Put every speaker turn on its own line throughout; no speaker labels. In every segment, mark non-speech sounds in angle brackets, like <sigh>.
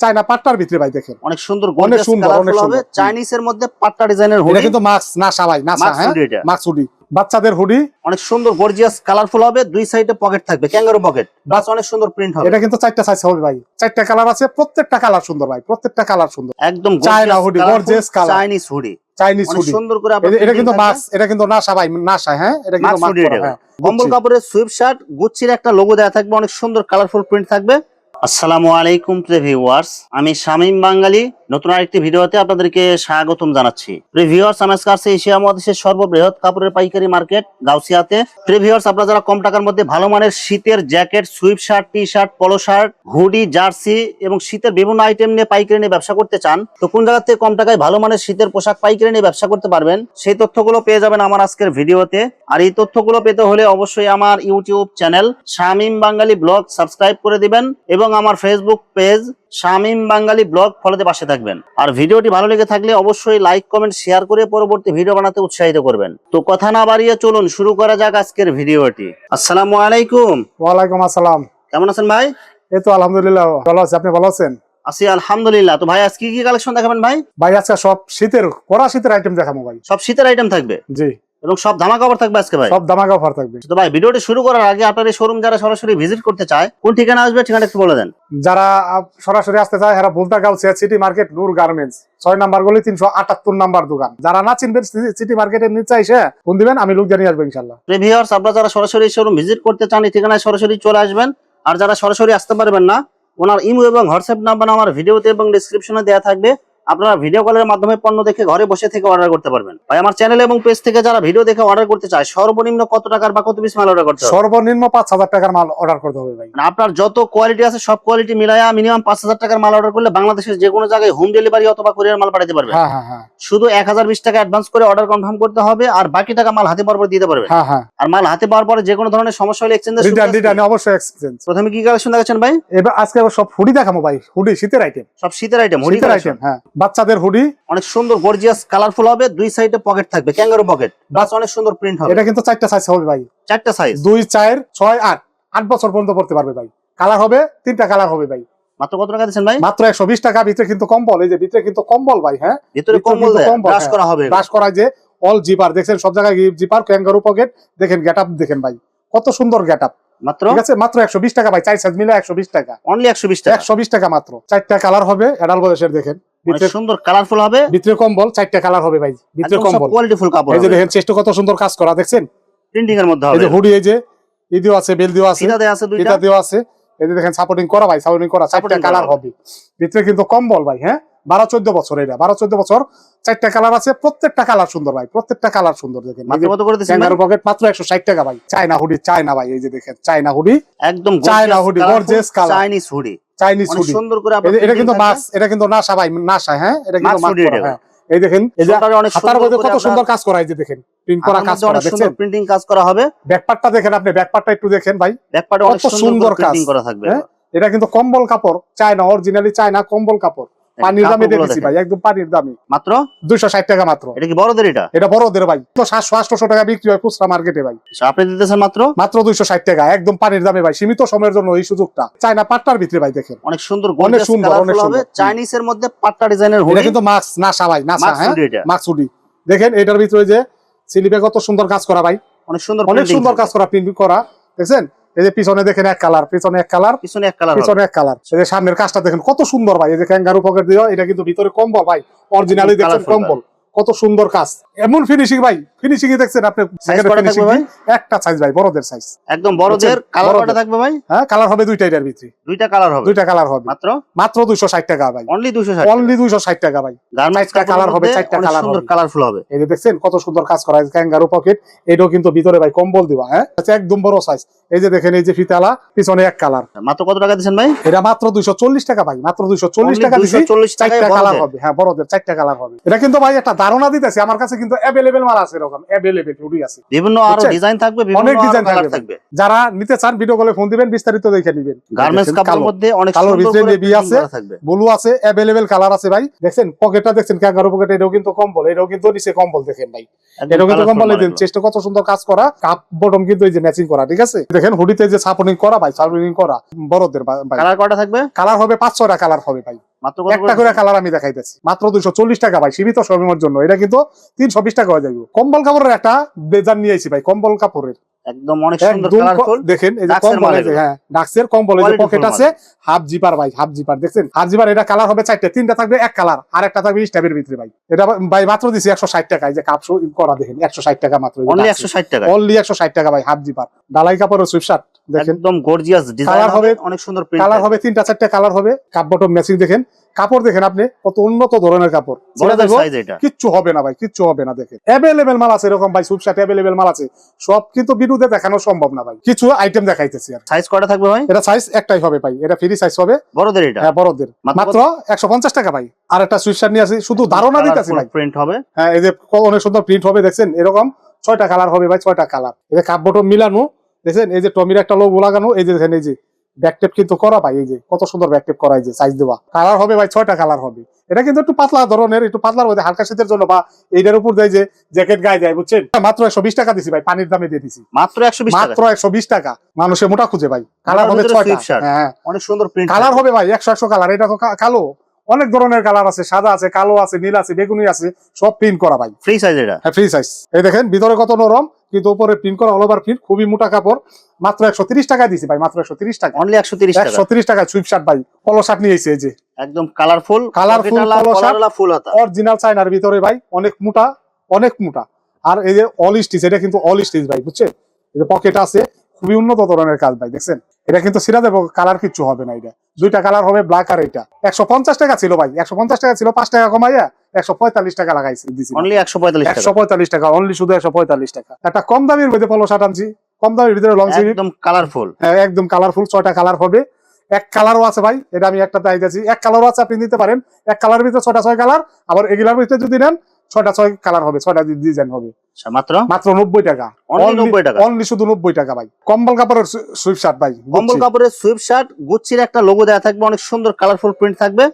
China পাট্টার ভিতরে ভাই দেখেন।
অনেক সুন্দর
অনেক সুন্দর, অনেক
হবে।
সুন্দর।
চাইনিজের মধ্যে পাট্টা ডিজাইনের হুডি
কিন্তু মাস্ক ভাই নাসা
মাস্ক
হ্যাঁ?
হুডি
মাস্ক হুডি বাচ্চাদের হুডি
অনেক সুন্দর গর্জিয়াস কালারফুল হবে। দুই সাইডে পকেট থাকবে ক্যাঙ্গারু পকেট বাস অনেক সুন্দর প্রিন্ট হবে।
এটা কিন্তু চারটা সাইজ হবে ভাই। চারটা কালার আছে প্রত্যেকটা কালার সুন্দর ভাই প্রত্যেকটা কালার সুন্দর।
একদম
China hoodie, gorgeous color।
Chinese hoodie
Chinese
অনেক
হুডি
সুন্দর করে
এটা কিন্তু মাস্ক এটা কিন্তু নাসা ভাই নাসা হ্যাঁ? এটা কিন্তু
মাস্ক hoodie
হ্যাঁ।
কম্বল কাপড়ের সুইপ শার্ট গুচ্ছির একটা লোগো দেওয়া থাকবে অনেক সুন্দর কালারফুল প্রিন্ট থাকবে। আসসালামু আলাইকুম ভিউয়ার্স, আমি শামীম বাঙালি। নতুন আরেকটি ভিডিওতে আপনাদেরকে স্বাগতম জানাচ্ছি। প্রিভিউয়ার্স আমার কাছে এশিয়া মহাদেশের সর্ববৃহৎ কাপড়ের পাইকারি মার্কেট, গাউসিয়াতে। প্রিভিউয়ার্স আপনারা যারা কম টাকার মধ্যে ভালো মানের শীতের jacket sweat shirt T shirt polo shirt, hoodie, jersey এবং শীতের বিভিন্ন আইটেম নিয়ে পাইকারি নিয়ে ব্যবসা করতে চান, তো কোন জায়গা থেকে কম টাকায় ভালো মানের শীতের পোশাক পাইকারি নিয়ে ব্যবসা করতে পারবেন, সেই তথ্যগুলো পেয়ে যাবেন আমার আজকের ভিডিওতে। আর এই তথ্যগুলো পেতে হলে অবশ্যই আমার YouTube channel Shamim Bangali vlog subscribe করে দিবেন এবং আমার Facebook page Shamim Bangali vlog ফলোতে পাশে থাকবেন। আর ভিডিওটি ভালো লেগে থাকলে অবশ্যই লাইক কমেন্ট শেয়ার করে পরবর্তী ভিডিও বানাতে উৎসাহিত করবেন। তো কথা না বাড়িয়ে চলুন শুরু করা যাক আজকের ভিডিওটি। আসসালামু আলাইকুম।
ওয়ালাইকুম আসসালাম।
কেমন আছেন ভাই?
এই তো আলহামদুলিল্লাহ ভালো আছি। আপনি ভালো আছেন?
আছি আলহামদুলিল্লাহ। তো ভাই আজকে কি কালেকশন দেখাবেন ভাই?
ভাই আজকে সব শীতের কড়া শীতের আইটেম দেখাবো ভাই।
সব শীতের আইটেম থাকবে?
জি।
এবং সব ধামা কাপড় থাকবে আজকে ভাই।
সব দামাকা অফার থাকবে।
তো ভাই ভিডিওটি শুরু করার আগে আপনার এই শোরুম যারা সরাসরি ভিজিট করতে চায় কোন ঠিকানা আসবে ঠিকানা একটু বলে দেন।
যারা সরাসরি আসতে চায় এরা বলতা গাউছে সিটি মার্কেট নূর গার্মেন্টস ছয় নাম্বার গলি তিনশো আটাত্তর নাম্বার দোকান। যারা না চিনবেন সিটি মার্কেটের নিচে এসে ফোন দিবেন আমি লোক জানিয়ে আসব ইনশাল্লাহ
প্রিভিয়ার্স আপনারা যারা সরাসরি শোরুম ভিজিট করতে চান এই ঠিকানায় সরাসরি চলে আসবেন। আর যারা সরাসরি আসতে পারবেন না ওনার ইমো এবং হোয়াটসঅ্যাপ নাম্বার আমার ভিডিওতে এবং ডিসক্রিপশনে দেওয়া থাকবে। আপনারা ভিডিও কলের মাধ্যমে পণ্য দেখে ঘরে বসে থেকে অর্ডার করতে পারবেন। ভাই আমার চ্যানেল এবং পেজ থেকে যারা ভিডিও দেখে অর্ডার করতে চায় সর্বনিম্ন কত টাকার বা কত পিস মাল অর্ডার করতে হবে?
সর্বনিম্ন পাঁচ হাজার টাকার মাল অর্ডার করতে হবে ভাই।
মানে আপনার যত কোয়ালিটি আছে সব কোয়ালিটি মিলায়া মিনিমাম পাঁচ হাজার টাকার মাল অর্ডার করলে বাংলাদেশের যে কোনো জায়গায় হোম ডেলিভারি অথবা কুরিয়ার মাল পাঠাতে পারবেন।
হ্যাঁ হ্যাঁ হ্যাঁ।
শুধু এক হাজার বিশ টাকা অ্যাডভান্স করে অর্ডার কনফার্ম করতে হবে আর বাকি টাকা মাল হাতে পাওয়ার পর দিতে পারবেন।
হ্যাঁ
আর মাল হাতে পাওয়ার পরে যে কোনো ধরনের সমস্যা হলে এক্সচেঞ্জ
অবশ্যই এক্সচেঞ্জ
প্রথমে কি কালেকশন দেখাচ্ছেন ভাই?
এবার আজকে সব হুডি দেখাবো ভাই হুডি শীতের আইটেম
সব শীতের আইটেম হুডি
আইটেম হ্যাঁ। বাচ্চাদের হুডি
অনেক সুন্দর গর্জিয়াস কালারফুল হবে দুই সাইডে পকেট থাকবে ক্যাঙ্গারু পকেট বাস অনেক সুন্দর প্রিন্ট হবে।
এটা কিন্তু চারটা সাইজ হবে ভাই।
চারটা সাইজ
দুই চার ছয় আট। আট বছর পর্যন্ত পড়তে পারবে ভাই। কালার হবে তিনটা কালার হবে ভাই।
মাত্র কত টাকা দিচ্ছেন ভাই?
মাত্র একশো বিশ টাকা ভিতরে কিন্তু কম্বল। এই যে ভিতরে কিন্তু কম্বল ভাই হ্যাঁ?
ভিতরে কম্বল ব্রাশ
হ্যাঁ।
করা হবে।
ব্রাশ করায় যে অল জিপার দেখছেন সব জায়গায় জিপার ক্যাঙ্গারু পকেট দেখেন গেট দেখেন ভাই। কত সুন্দর গেট
মাত্র?
ঠিক আছে মাত্র একশো বিশ টাকা ভাই চার সাইজ মিলে একশো বিশ টাকা।
অনলি একশো বিশ টাকা?
একশো বিশ টাকা মাত্র। চারটা কালার হবে এডাল বয়সের দেখেন। ভিতরে
সুন্দর কালারফুল হবে?
ভিতরে কম্বল চারটা কালার হবে ভাই ভিতরে
একদম
কম্বল।
কোয়ালিটি ফুল কাপড়
এই যে দেখেন চেষ্টা কত সুন্দর কাজ করা দেখছেন?
প্রিন্টিং এর মধ্যে
এই যে হুডি এই যে ই আছে বেল দিও আছে
আছে দুইটা।
এটা দেওয়া আছে। এই যে দেখেন সাপোর্টিং করা ভাই সাপোর্টিং করা চারটা কালার হবে। ভিতরে কিন্তু কম্বল ভাই হ্যাঁ? বারো চোদ্দ বছর এটা বারো চোদ্দ বছর চারটা কালার আছে প্রত্যেকটা কালার সুন্দর ভাই প্রত্যেকটা কালার সুন্দর দেখেন। পকেট মাত্র একশো ষাট টাকা ভাই চায়না হুডি চায়না ভাই এই যে দেখেন চায়না হুডি
একদম
China hoodie, gorgeous color।
Chinese hoodie
Chinese hoodie
সুন্দর করে
এটা কিন্তু মাছ এটা কিন্তু নাসা ভাই নাসা হ্যাঁ? এটা কিন্তু
মাছ।
হ্যাঁ। এই দেখেন হাতার মধ্যে কত সুন্দর কাজ করা এই যে দেখেন প্রিন্ট করা কাজ করা
সুন্দর
দেখছেন?
প্রিন্টিং কাজ করা হবে।
ব্যাকপার্টটা দেখেন আপনি ব্যাকপার্টটা একটু দেখেন ভাই।
ব্যাক
কত
সুন্দর
সুন্দর কাজ।
করা থাকবে
হ্যাঁ? এটা কিন্তু কম্বল কাপড় চায়না অরিজিনালি চায়না কম্বল কাপড়। পানির দামে দেখেছি। ভাই একদম পানির দামে
মাত্র?
দুইশো ষাট টাকা মাত্র।
এটা কি বড়দের এটা?
এটা বড়দের ভাই। তো সাতশো আটশো টাকা বিক্রি হয় খুচরা মার্কেটে ভাই।
আপনি দিতেছেন মাত্র?
মাত্র দুইশো ষাট টাকা একদম পানির দামে ভাই। সীমিত সময়ের জন্য এই সুযোগটা। চায়না পাট্টার ভিতরে ভাই দেখেন।
অনেক সুন্দর
অনেক সুন্দর, অনেক সুন্দর।
চাইনিজ এর মধ্যে পাট্টা ডিজাইনের
এটা কিন্তু মাস্ক ভাই নাসা
মাস্ক
হ্যাঁ?
হুডি
দেখেন এটার ভিতরে যে সিলিপে কত সুন্দর কাজ করা ভাই।
অনেক সুন্দর
অনেক সুন্দর কাজ করা প্রিন্ট করা। দেখছেন? এই যে পিছনে দেখেন এক কালার পিছনে এক কালার
পিছনে এক কালার
পিছনে এক কালার। এই যে সামনের কাজটা দেখেন কত সুন্দর ভাই। এই যে ক্যাঙ্গারু পকেট দিয়ে এটা কিন্তু ভিতরে কম্বল ভাই অরিজিনালি
দেখেন
কম্বল। কত সুন্দর কাজ। এমন ফিনিশিং ভাই ফিনিশিং দেখছেন আপনি? একটা সাইজ ভাই বড়দের সাইজ
একদম বড়দের? কালার কটা থাকবে ভাই?
হ্যাঁ কালার হবে দুইটা এটার ভিতরে।
দুইটা কালার হবে।
দুইটা কালার হবে।
মাত্র?
মাত্র দুইশো ষাট টাকা ভাই।
অনলি দুশো ষাট
অনলি দুইশো ষাট টাকা ভাই। চারটা
কালার
হবে,
হবে
চারটা
চারটা
colour
সুন্দর কালারফুল হবে।
এই যে দেখছেন কত সুন্দর কাজ করা আছে ক্যাঙ্গারু পকেট এটাও কিন্তু ভিতরে ভাই কম্বল দিবা হ্যাঁ? আচ্ছা একদম বড় সাইজ এই যে দেখেন এই যে ফিতালা পিছনে এক কালার
মাত্র কত টাকা দিচ্ছেন ভাই?
এটা মাত্র দুইশো চল্লিশ টাকা ভাই মাত্র দুইশো চল্লিশ
Only
টাকা দিছি।
240
চারটা কালার হবে। হ্যাঁ বড়দের চারটা কালার হবে। এটা কিন্তু ভাই একটা ধারণা দিতেছি আমার কাছে কিন্তু অ্যাভেলেবেল মাল আছে এরকম অ্যাভেলেবেল হুডি আছে।
বিভিন্ন
আরও
ডিজাইন থাকবে
অনেক ডিজাইন থাকবে। যারা নিতে চান ভিডিও কলে ফোন দিবেন বিস্তারিত দেখে নিবেন।
গার্মেন্টস কাপড়ের মধ্যে অনেক সুন্দর
ভিতরে
করে
আছে। ব্লু আছে অ্যাভেলেবেল কালার আছে ভাই। দেখছেন পকেটটা দেখছেন ক্যাঙ্গারু পকেট এটাও কিন্তু কম্বল এটাও কিন্তু নিচে কম্বল দেখেন ভাই। এটাও কিন্তু কম্বল
মালগুলো।
চেষ্টা কত সুন্দর কাজ করা কাপ বটম কিন্তু এই যে ম্যাচিং করা ঠিক আছে? দেখেন হুডিতে যে সাপোর্টিং করা ভাই সাপোর্টিং করা বড়দের ভাই।
কালার কয়টা থাকবে?
কালার হবে পাঁচ ছয়টা কালার হবে ভাই।
মাত্র
একটা করে কালার আমি দেখাইতেছি। মাত্র দুইশো চল্লিশ টাকা ভাই সীমিত সময়ের জন্য। এটা কিন্তু তিনশো বিশ টাকা হয়ে যাবে কম্বল কাপড়ের একটা বেজান নিয়ে আইছি ভাই কম্বল কাপড়ের।
একদম অনেক সুন্দর কালারফুল
দেখেন এই যে কম্বল যে, হ্যাঁ ডাক্সের কম্বল এই যে পকেট আছে হাফ জিপার ভাই হাফ জিপার দেখছেন? হাফ জিপার এটা কালার হবে চারটে তিনটা থাকবে এক কালার আর একটা থাকবে ভিতরে ভাই। এটা ভাই মাত্র দিছি একশো ষাট টাকা এই যে কাপসু করা দেখেন একশো ষাট টাকা মাত্র
অনলি একশো ষাট টাকা।
অনলি ভাই হাফ জিপার ডালাই কাপড়ের সুইপশার্ট দেখেন
একদম গর্জিয়াস ডিজাইন হবে অনেক সুন্দর প্রিন্ট
কালার হবে তিনটা চারটে কালার হবে কাপ বটম ম্যাচিং দেখেন। কাপড় দেখেন আপনি কত উন্নত ধরনের কাপড়।
এটা।
কিচ্ছু হবে না ভাই কিচ্ছু হবে না দেখেন। অ্যাভেলেবেল মাল আছে এরকম ভাই সুপশাট অ্যাভেলেবেল মাল আছে। সব কিন্তু বিরুদ্ধে দেখানো সম্ভব না ভাই। কিছু আইটেম দেখাইতেছি আর
সাইজ থাকবে ভাই?
এটা সাইজ একটাই হবে ভাই এটা ফ্রি সাইজ হবে।
বড়দের এটা?
হ্যাঁ বড়দের।
মাত্র
মাত্র একশো পঞ্চাশ টাকা ভাই। আর একটা সুইপশাট নিয়ে আসি শুধু ধারণা দিতেছি ভাই।
প্রিন্ট হবে।
হ্যাঁ এই যে অনেক সুন্দর প্রিন্ট হবে দেখছেন? এরকম ছয়টা কালার হবে ভাই ছয়টা কালার যে কাপ বটম মিলানো দেখছেন? এই যে টমির একটা লোগো লাগানো এই যে দেখেন এই যে ব্যাকটেপ কিন্তু করা ভাই এই যে কত সুন্দর ব্যাকটেপ করা এই যে সাইজ দেওয়া। কালার হবে ভাই ছয়টা কালার হবে। এটা কিন্তু একটু পাতলা ধরনের একটু পাতলার মধ্যে হালকা শীতের জন্য বা এইটার উপর দেয় যে জ্যাকেট গায়ে যায় বুঝছেন? মাত্র একশো বিশ টাকা দিছি ভাই পানির দামে দিয়ে দিছি।
মাত্র একশো বিশ
মাত্র একশো বিশ টাকা। মানুষে মোটা খুঁজে ভাই। কালার হবে ছয়টা। হ্যাঁ।
অনেক সুন্দর
কালার হবে ভাই একশো একশো কালার এটা তো কালো? অনেক ধরনের কালার আছে সাদা আছে কালো আছে নীল আছে বেগুনি আছে সব প্রিন্ট করা ভাই।
ফ্রি সাইজ এটা?
হ্যাঁ ফ্রি সাইজ এই দেখেন ভিতরে কত নরম কিন্তু উপরে প্রিন্ট করা অল ওভার প্রিন্ট খুবই মোটা কাপড়। মাত্র একশো তিরিশ টাকায় দিছি ভাই মাত্র একশো তিরিশ টাকা
অনলি একশো তিরিশ টাকা
একশো তিরিশ টাকায় সুইপ শার্ট ভাই পলো শার্ট নিয়ে এসে এই যে।
একদম colourful
Colourful polo shirt।
Full হাতা।
অরিজিনাল চাইনার ভিতরে ভাই অনেক মোটা অনেক মোটা। আর এই যে অল স্টিচ এটা কিন্তু অল স্টিচ ভাই বুঝছেন? এই যে পকেট আছে খুবই উন্নত ধরনের কাজ ভাই দেখছেন? এটা কিন্তু সিরা দেবো কালার কিচ্ছু হবে না এটা। দুইটা কালার হবে ব্ল্যাক আর এটা। একশো পঞ্চাশ টাকা ছিল ভাই একশো পঞ্চাশ টাকা ছিল পাঁচ টাকা কমাইয়া একশো পঁয়তাল্লিশ টাকা লাগাইছি দিছি।
অনলি একশো পঁয়তাল্লিশ
একশো পঁয়তাল্লিশ টাকা অনলি শুধু একশো পঁয়তাল্লিশ টাকা। একটা কম দামের মধ্যে পলো শার্ট আনছি। কম দামের ভিতরে লং
একদম কালারফুল
একদম কালারফুল ছয়টা কালার হবে। এক কালারও আছে ভাই এটা আমি একটা দিয়েছি এক কালারও আছে আপনি নিতে পারেন। এক কালারের ভিতরে ছয়টা ছয় কালার আবার এগুলার ভিতরে যদি নেন ছয়টা ছয় কালার হবে ছয়টা ডিজাইন হবে।
আচ্ছা, মাত্র?
মাত্র নব্বই টাকা।
Only 90 টাকা।
অনলি শুধু নব্বই টাকা ভাই। কম্বল কাপড়ের সুইপ শার্ট ভাই
কম্বল কাপড়ের সুইপ শার্ট গুচ্ছির একটা লোগো দেওয়া থাকবে অনেক সুন্দর কালারফুল প্রিন্ট থাকবে।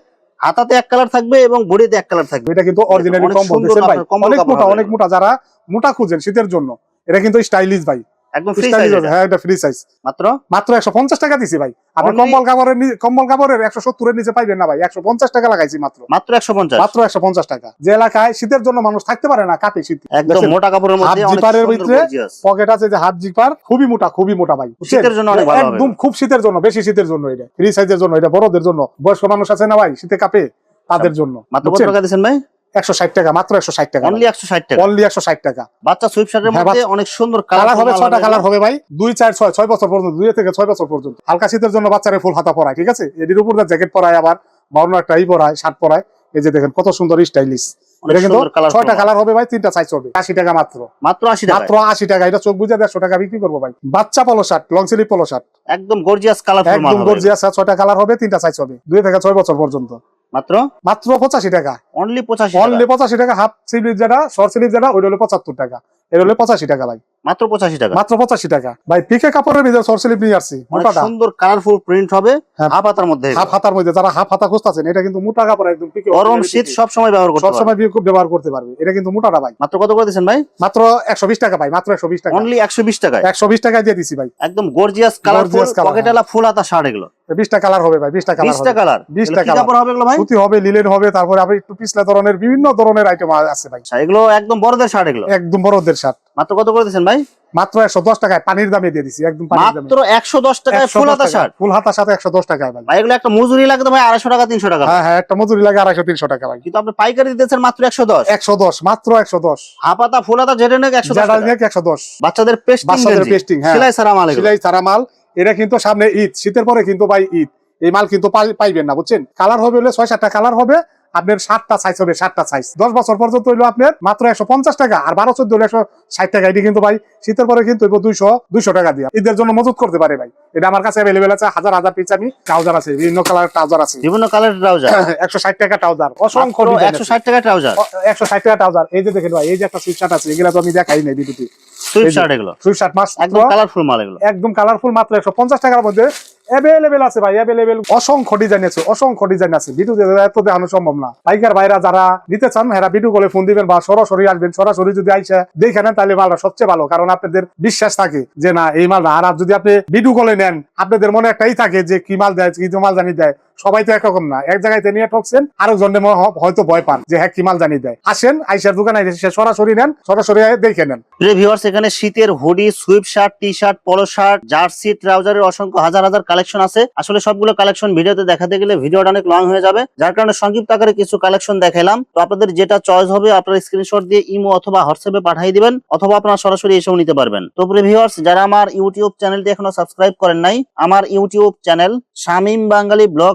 হাতাতে এক কালার থাকবে এবং বডিতে এক কালার থাকবে।
এটা কিন্তু অরিজিনালি কম্বল ভাই? অনেক মোটা অনেক মোটা যারা মোটা খুঁজেন শীতের জন্য এটা কিন্তু স্টাইলিশ ভাই।
একদম ফ্রি সাইজ
হ্যাঁ এটা ফ্রি সাইজ
মাত্র?
মাত্র একশো পঞ্চাশ টাকা দিছি ভাই। আপনি কম্বল কাপড়ের কম্বল কাপড়ের একশো সত্তরের নিচে পাইবেন না ভাই। একশো পঞ্চাশ টাকা লাগাইছি মাত্র।
মাত্র একশো পঞ্চাশ।
মাত্র একশো পঞ্চাশ টাকা। যে এলাকায় শীতের জন্য মানুষ থাকতে পারে না কাপে শীত।
একদম মোটা কাপড়ের মধ্যে অনেক
জিপারের ভিতরে পকেট আছে যে হাফ জিপার খুবই মোটা খুবই মোটা ভাই।
শীতের জন্য অনেক ভালো
একদম খুব শীতের জন্য বেশি শীতের জন্য এটা। ফ্রি সাইজের জন্য এটা বড়দের জন্য। বয়স্ক মানুষ আছে না ভাই শীতে কাপে তাদের জন্য।
মাত্র কত টাকা ভাই?
টাকা মাত্র একশো ষাট টাকা।
অনলি টাকা?
অনলি
বাচ্চা সুইপ শার্টের
হ্যাঁ,
মধ্যে অনেক সুন্দর
কালার হবে কালার ভাই। বছর পর্যন্ত দুই থেকে ছয় বছর পর্যন্ত। হালকা শীতের জন্য বাচ্চারা ফুল হাতা পরায় ঠিক আছে? এটির উপর জ্যাকেট পরায় আবার পরায় শার্ট পরায়। এই যে দেখেন কত সুন্দর স্টাইলিশ এটা কিন্তু ছয়টা কালার হবে ভাই তিনটা সাইজ হবে। আশি টাকা মাত্র।
মাত্র আশি
মাত্র আশি টাকা। এটা চোখ বুঝে দেড়শো টাকা বিক্রি করব ভাই। বাচ্চা polo shirt long sleeve polo shirt
একদম গর্জিয়াস
একদম গর্জিয়াস ছয়টা কালার হবে তিনটা সাইজ হবে। দুই থেকে ছয় বছর পর্যন্ত।
মাত্র?
মাত্র পঁচাশি টাকা।
অনলি পঁচাশি
অনলি পঁচাশি টাকা হাফ স্লিভ যেটা শর্ট স্লিভ যেটা ওইটা হলো পঁচাত্তর টাকা। এটা হলো পঁচাশি টাকা ভাই
মাত্র পঁচাশি টাকা?
মাত্র পঁচাশি টাকা। ভাই পিকে কাপড়ের ভিতরে নিয়ে আসছি
সুন্দর কালারফুল প্রিন্ট হবে
হ্যাঁ।
হাফ হাতার মধ্যে
হাফ হাতার মধ্যে যারা হাফ হাতা খুঁজতেছেন এটা কিন্তু মোটা কাপড় একদম পিকে
গরম শীত সব সময় ব্যবহার করতে
ব্যবহার করতে পারবে। এটা কিন্তু মোটাটা ভাই।
মাত্র কত করে দিচ্ছেন ভাই?
মাত্র একশো বিশ টাকা ভাই মাত্র একশো বিশ টাকা।
অনলি একশো বিশ টাকায়?
একশো বিশ টাকায় দিয়ে দিছি ভাই।
একদম gorgeous colourful
Gorgeous colour,
pocket full হাতা শার্ট এগুলো।
বিশটা কালার হবে ভাই বিশটা কালার
বিশটা কালার
20 টা
কি হবে এগুলো ভাই?
সুতি হবে লিলেন হবে তারপরে আবার একটু পিছলা ধরনের বিভিন্ন ধরনের আইটেম আছে ভাই।
আচ্ছা এগুলো একদম বড়দের শার্ট এগুলো?
একদম বড়দের শার্ট
মাত্র কত করে দিচ্ছেন ভাই?
মাত্র একশো দশ টাকায় পানির দামে দিয়ে দিছি একদম
মাত্র একশো দশ টাকায় ফুল হাতা শার্ট?
ফুল হাতার সাথে একশো দশ টাকায় ভাই।
এগুলো একটা মজুরি লাগতো ভাই আড়াইশো টাকা তিনশো টাকা।
হ্যাঁ হ্যাঁ একটা মজুরি লাগে আড়াইশো তিনশো টাকা ভাই।
কিন্তু আপনি পাইকারি দিতেছেন মাত্র একশো দশ।
একশো দশ মাত্র একশো দশ।
হাফ হাতা ফুল হাতা যেটা নেক একশো টাকা।
একশো দশ।
বাচ্চাদের পেস্টিং
বাচ্চাদের pasting, হ্যাঁ।
সেলাই সারা মাল
সিলাই সারা মাল। এটা কিন্তু সামনে ঈদ। শীতের পরে কিন্তু ভাই ঈদ। এই মাল কিন্তু পাই- পাইবেন না বুঝছেন? কালার হবে হলে ছয় সাতটা কালার হবে। আপনার সাতটা সাইজ হবে সাতটা সাইজ দশ বছর পর্যন্ত হইল আপনার মাত্র একশো পঞ্চাশ টাকা আর বারো চোদ্দ হলো একশো ষাট টাকা। এটি কিন্তু ভাই শীতের পরে কিন্তু দুইশো দুইশো টাকা দিয়ে। ঈদের জন্য মজুত করতে পারে ভাই। এটা আমার কাছে অ্যাভেলেবেল আছে হাজার হাজার পিস আমি ট্রাউজার আছে বিভিন্ন কালার ট্রাউজার আছে।
বিভিন্ন কালারের ট্রাউজার <laughs>
একশো ষাট টাকা ট্রাউজার অসংখ্য
একশো ষাট টাকা ট্রাউজার
একশো ষাট টাকা ট্রাউজার এই যে দেখেন ভাই এই যে একটা সুইট শার্ট আছে এগুলা তো আমি দেখাই নাই বিদ্যুতি
সুইট শার্ট এগুলো?
সুইট শার্ট মাস
একদম কালারফুল মাল এগুলো।
একদম কালারফুল মাত্র একশো পঞ্চাশ টাকার মধ্যে অ্যাভেলেবেল আছে ভাই অ্যাভেলেবেল অসংখ্য ডিজাইন আছে, অসংখ্য ডিজাইন আছে। ভিডিও এত দেখানো সম্ভব না। পাইকার ভাইরা যারা নিতে চান হ্যাঁ ভিডিও কলে ফোন দিবেন বা সরাসরি আসবেন। সরাসরি যদি আইসা দেখেন তাহলে মালটা সবচেয়ে ভালো। কারণ আপনাদের বিশ্বাস থাকে যে, না, এই মালটা। আর যদি আপনি ভিডিও কলে নেন, আপনাদের মনে একটাই থাকে যে, কি মাল দেয়, কি মাল জানি দেয়। সবাই তো একরকম না। এক জায়গায় নিয়ে ঠকছেন আরেকজনের মনে হয়- হয়তো ভয় পান যে হ্যাঁ কি মাল জানি দেয়। আসেন, আইসার দোকানে সরাসরি নেন, সরাসরি দেখে নেন।
এখানে শীতের hoodie sweat shirt T shirt polo shirt jersey ট্রাউজারের অসংখ্য হাজার হাজার কালেকশন আছে। আসলে সবগুলো কালেকশন ভিডিওতে দেখাতে গেলে ভিডিওটা অনেক লং হয়ে যাবে। যার কারণে সংক্ষিপ্ত আকারে কিছু কালেকশন দেখাইলাম তো আপনাদের যেটা চয়েস হবে, আপনারা স্ক্রিনশট দিয়ে ইমো অথবা হোয়াটসঅ্যাপে পাঠিয়ে দিবেন, অথবা আপনারা সরাসরি এসেও নিতে পারবেন। তো ভিউয়ার্স যারা আমার ইউটিউব চ্যানেলটি এখনও সাবস্ক্রাইব করেন নাই, আমার YouTube channel Shamim Bangali blog